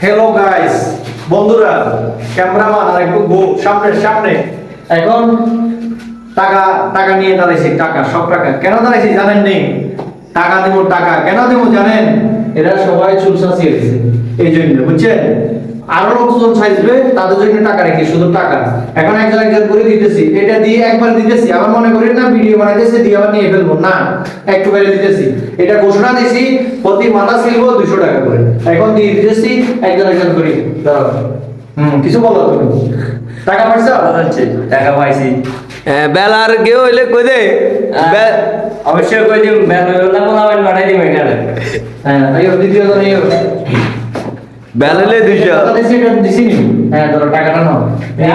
Hello guys বন্ধুরা, cameraman, আর একটু গো, সামনে সামনে। এখন টাকা টাকা নিয়ে দাঁড়িয়েছি টাকা, সব টাকা। কেন দাঁড়াইছি জানেন নেই টাকা দেবো, টাকা। কেন দেবো জানেন? এরা সবাই চুলসা চেয়েছে এই জন্য, বুঝছেন? আরও লোকজন চাইবে তাদের জন্য টাকা রেখে শুধু টাকা। এখন একজন একজন করে দিতেছি। এটা দিয়ে একবার দিতেছি। আবার মনে করি না ভিডিও বানাইতেছি দিয়ে আবার নিয়ে ফেলব। না একটু বেড়ে দিতেছি। এটা ঘোষণা দিছি প্রতি মাথা সিলবো দুশো টাকা করে। এখন দিয়ে দিতেছি একজন একজন করে। দাঁড়াও। হুম কিছু বলো তুমি। টাকা পাইছো? হচ্ছে টাকা পাইছি। বেলার কেউ হইলে কই দে? অবশ্যই কই দিম বেলা পোলাবেন পাঠাই দিম এখানে। হ্যাঁ দ্বিতীয় জন নি। হ্যাঁ ধরো টাকাটা নাও।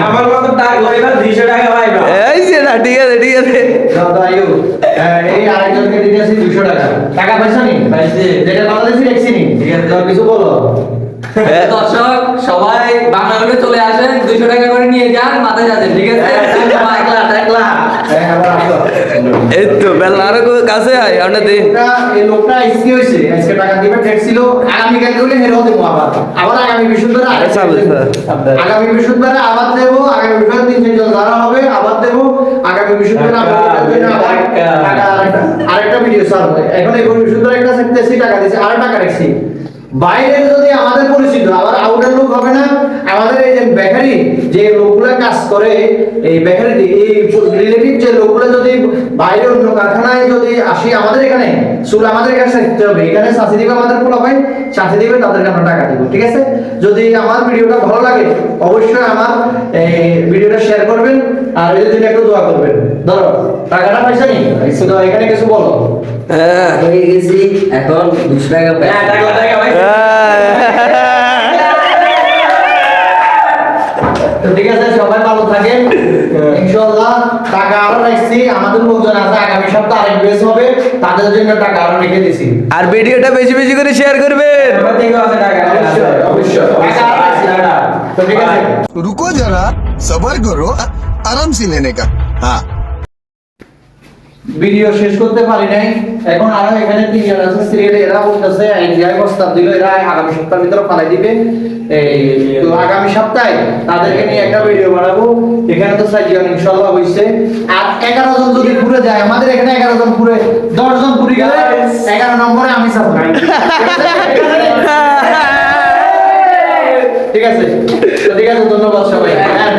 আমার কত টাকা লইবা 200 টাকা পাইবা এই যে না ঠিক আছে ঠিক আছে। দাও দাও হ্যাঁ, এই আরেকজনকে দিতেছি দুশো টাকা। টাকা নি? পাইছি। যেটা কথা দিছি দেখছি নি। ঠিক আছে। কিছু বলো। হ্যাঁ, দর্শক সবাই বাংলাদেশে চলে আসেন। দুইশো টাকা করে নিয়ে যান মাথায় যাচ্ছেন ঠিক আছে একলা একলা হ্যাঁ আবার আসো এই তো বেলা আরও কাছে হয় আমরা দে। এই লোকটা আজকে হয়েছে আজকে টাকা দিবে ডেট ছিল। আগামী হলে হেরেও দেবো আবার। আবার আগামী বৃহস্পতিবার আগামী বৃহস্পতিবার আবার দেবো আগামী বৃহস্পতিবার তিন চারজন ধরা হবে আবার দেবো। আগামী বৃহস্পতিবার আবার আরেকটা- ভিডিও সার এখন এই বৃহস্পতিবার একটা টাকা দিয়েছে আর টাকা রাখছি। বাইরে যদি আমাদের পরিচিত আবার আউটার লোক হবে না আমাদের এই যে বেকারি যে লোকগুলা কাজ করে এই বেকারি এই রিলেটিভ যে লোকগুলা যদি বাইরে অন্য কারখানায় যদি আসি আমাদের এখানে চুল আমাদের কাছে দিতে হবে। এখানে চাষি দিবে আমাদের পোলা ভাই চাষি দিবে তাদেরকে আমরা টাকা দিব ঠিক আছে? যদি আমার ভিডিওটা ভালো লাগে অবশ্যই আমার এই ভিডিওটা শেয়ার করবেন আর এদের জন্য একটু দোয়া করবেন। ধরো টাকাটা পয়সা নি শুধু এখানে কিছু বলো। হ্যাঁ। হয়ে গেছি এখন দুশো টাকা হ্যাঁ টাকা টাকা তো ঠিক আছে সবাই ভালো থাকেন ইনশাআল্লাহ টাকা আরো রাখছি আমাদের লোকজন আছে আগামী সপ্তাহে আরেক বেস হবে তাদের জন্য টাকা আরো রেখে দিছি আর ভিডিওটা বেশি বেশি করে শেয়ার করবেন আমার থেকেও আছে টাকা অবশ্যই অবশ্যই টাকা আরো রাখছি তো ঠিক আছে रुको जरा सबर करो आराम से लेने का हाँ ভিডিও শেষ করতে পারি নাই এখন আরো এখানে তিনজন আছে সিরিয়ালে এরা বলতেছে ইন্ডিয়ায় প্রস্তাব দিল এরা আগামী সপ্তাহের ভিতরে ফালাই দিবে এই তো আগামী সপ্তাহে তাদেরকে নিয়ে একটা ভিডিও বানাবো। এখানে তো সাইজন ইনশাআল্লাহ হইছে। আর 11 জন যদি ঘুরে যায় আমাদের এখানে 11 জন পুরে 10 জন পুরে গেলে 11 নম্বরে আমি সাপোর্ট ঠিক আছে? ঠিক আছে ধন্যবাদ সবাই হ্যাঁ